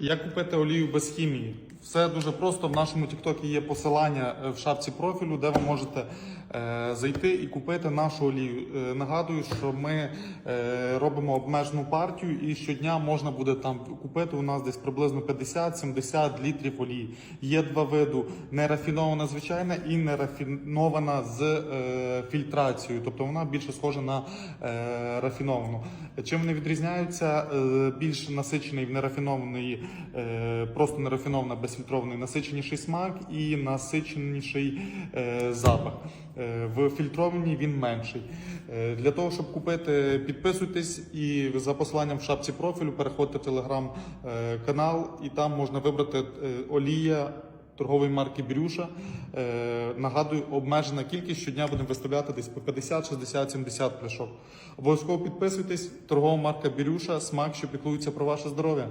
Як купити олію без хімії? Все дуже просто. В нашому TikTok є посилання е, в шапці профілю, де ви можете е, зайти і купити нашу олію. Е, нагадую, що ми е, робимо обмежену партію, і щодня можна буде там купити у нас десь приблизно 50-70 літрів олії. Є два види: нерафінована звичайна і нерафінована з е, фільтрацією, тобто вона більше схожа на е, рафіновану. Чим вони відрізняються? Е, більш насичений в нерафінований, е, просто нерафінована безфільтрований насиченіший смак і насиченіший е, запах. Е, в фільтрованій він менший. Е, для того, щоб купити, підписуйтесь і за посиланням в шапці профілю переходьте в телеграм-канал, і там можна вибрати е, олія торгової марки Брюша. Е, нагадую, обмежена кількість щодня будемо виставляти десь по 50, 60, 70 пляшок. Обов'язково підписуйтесь. Торгова марка Бірюша, смак, що піклується про ваше здоров'я.